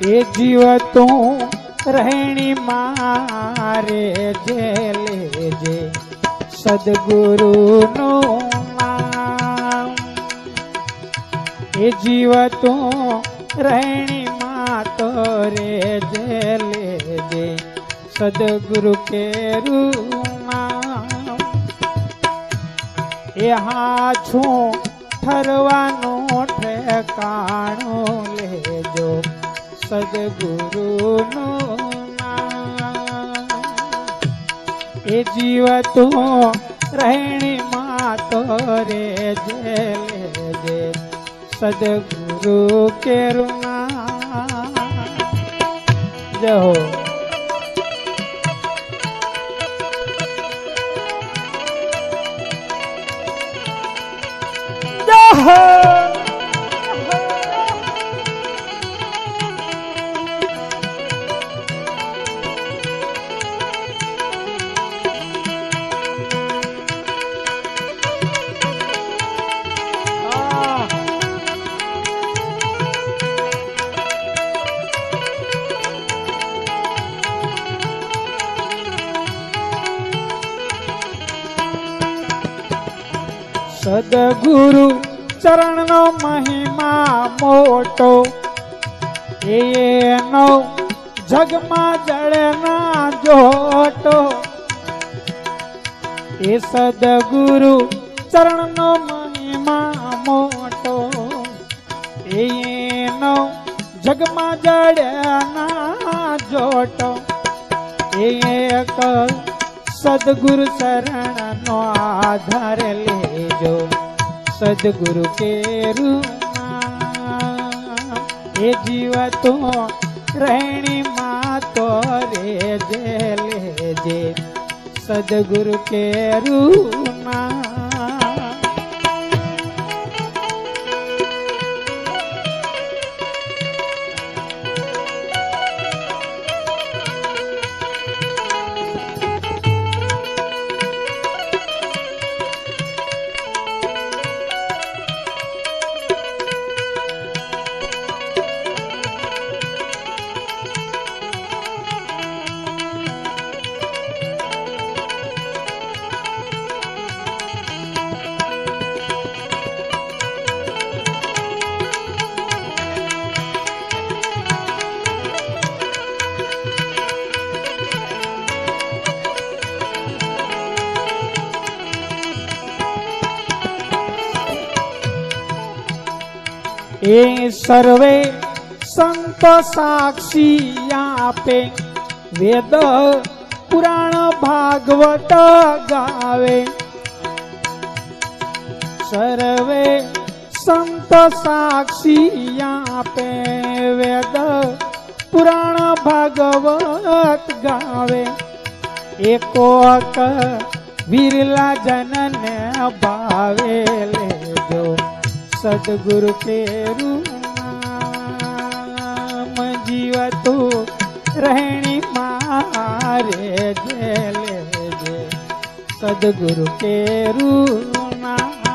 એ જીવ તું રહેણી મારે જે લેજે સદગુરુનું નામ. એ જીવ તું રહેણી માતો રે જે લેજે સદગુરુ કેરું નામ. એ હાછું ઠરવાનું ઠેકાણું લેજો. સદગુરુનું એ તો રહેણી માતો રે જે સદગુરુ કેરું નામ. સદગુરુ ચરણનો મહિમા મોટો. એનો જગમાં જળના જોટો. એ સદગુરુ ચરણનો મહિમા મોટો. એનો જગમાં જળના જોટો. એ એક સદગુરુ શરણનો આધાર લેજો સદગુરુ કેરું એ એ જીવતો રહેણી માતો રે જે લેજે સદગુરુ કેરું નામ. એ સર્વે સંત સાક્ષી આપે. વેદ પુરાણ ભાગવત ગાવે. સર્વે સંત સાક્ષી આપે. વેદ પુરાણ ભાગવત ગાવે. એકો વિરલા જનને ભાવે લેજો સદગુરુ કેરું નામ જીવતું રહેણી મારે જે લેજે સદગુરુ કેરું નામ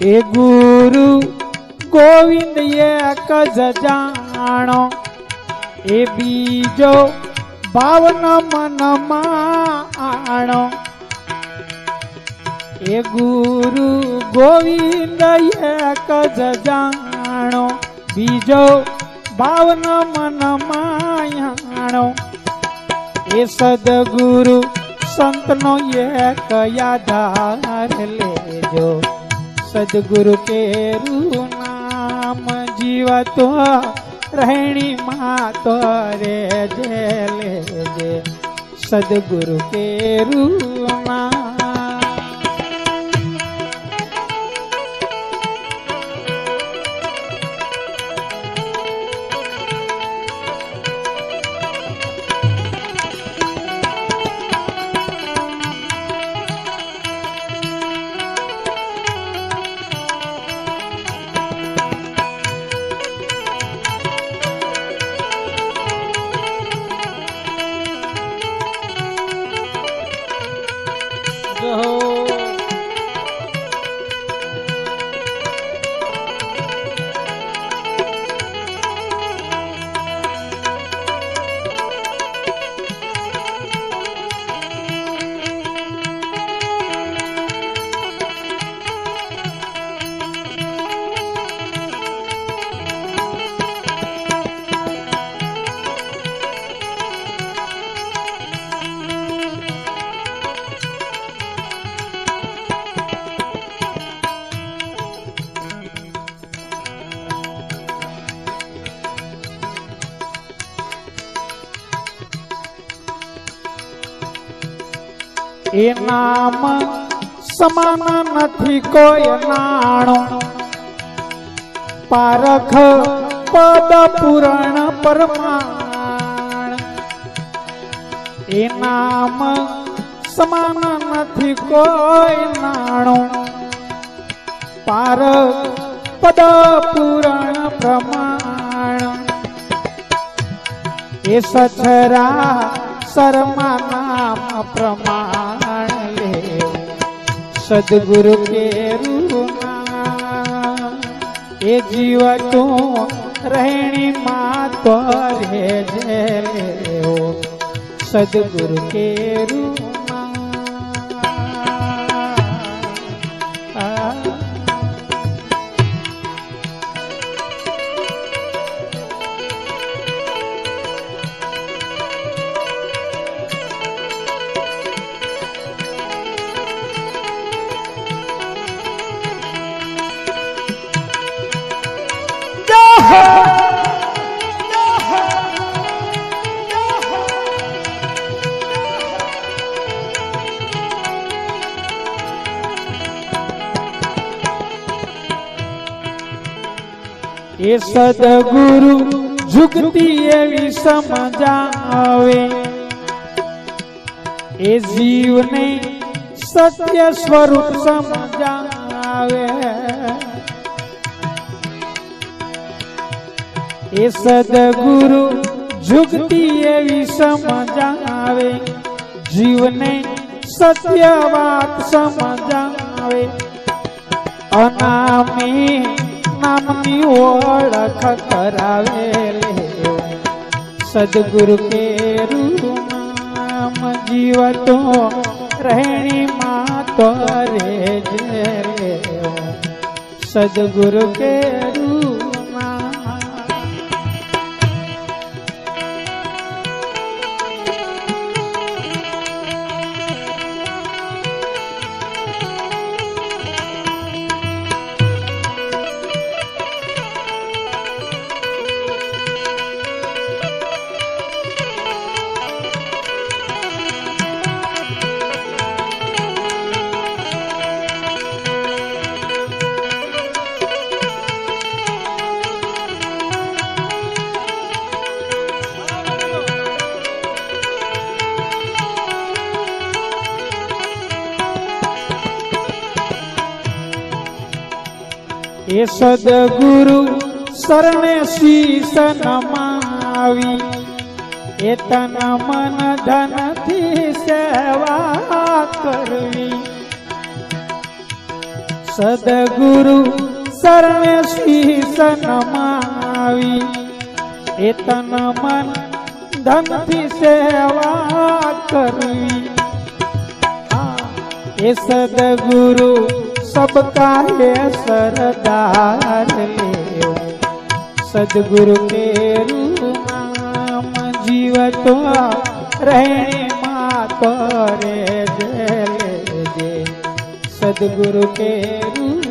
એ ગુરુ ગોવિંદ એક જ જાણો? એ બીજો ભાવન મનમાં આણો એ ગુરુ ગોવિંદ એક જ જાણો? બીજો ભાવન મનમાં આણો એ સદગુરુ, સંતનો એક યાદાર લેજો. સદગુરુ કેરું નામ જીવતો રહેણી માં તો રે જે લેજે સદગુરુ કેરું રૂના જો એ નામ સમાન નથી કોઈ નાણો. પારખ પદ પુરાણ પરમાણ. એ નામ સમાન નથી કોઈ નાણો. પારખ પદ પુરાણ પ્રમાણ. એ સછરા શર્મા નામ પ્રમાણ. સદગુરુ કે એ જીવ તું રહેણી માં તો રે જે સદગુરુ કે એ સદગુરુ જુગતી એવી સમજાવે એ જીવને સત્ય સ્વરૂપ સમજાવે એ સદગુરુ જુગતી એવી સમજાવે જીવને સત્ય વાત સમજાવે અનામી નામની ઓળખ કરાવે લે સદગુરુ કે નામ જીવતો રહેણી માં તો રે. સદગુરુ કે એ સદગુરુ શરણે શીશ નમાવી. એ તન મન ધનથી સેવા કરવી. સદગુરુ શરણે શીશ નમાવી. એ તન મન ધનથી સેવા કરવી. એ સદગુરુ सबका है सरदार ले सदगुरु के नाम जीवतो रहने मातो रे जे ले जे सदगुरु के नाम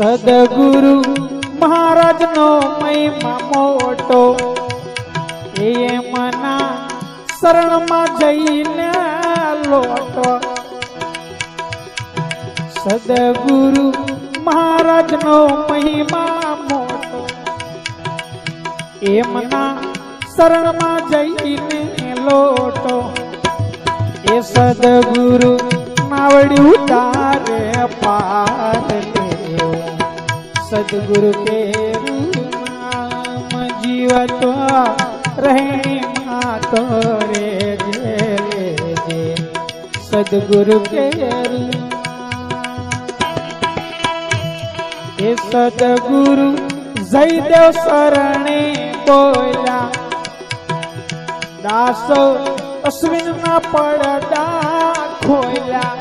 સદગુરુ મહારાજનો મહિમા મોટો. એ મના શરણમાં જઈને લોટો. સદગુરુ મહારાજનો મહિમા મોટો. એમના શરણમાં જઈને લોટો. એ સદગુરુ નાવડી ઉતારે પાર સદગુરુ કે જીવ તો રહેણી માતો રે જે સદગુરુ કે એ સદગુરુ જયદેવ શરણે બોલ્યા દાસો અશ્વિન ના પડદા ખોલ્યા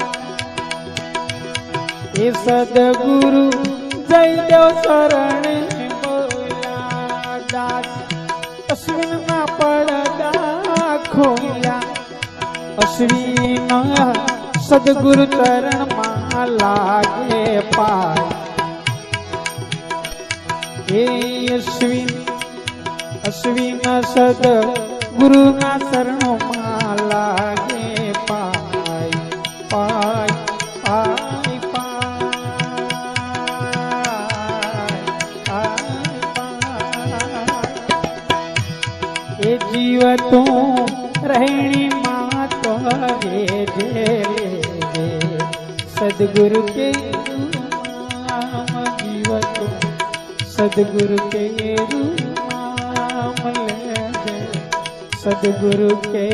એ સદગુરુ જયદેવ શરણે બોલ્યા દાસ. અશ્વિન ના પડદા ખોલ્યા. અશ્વિન સદગુરુ ચરણમાં લાગે પાય હે અશ્વિન અશ્વિન સદ ગુરુના શરણોમાં લાગે પાય પાય પાય તું રહેણી માં તો રે જે સદગુરુ કે નામ સદગુરુ કે સદગુરુ કે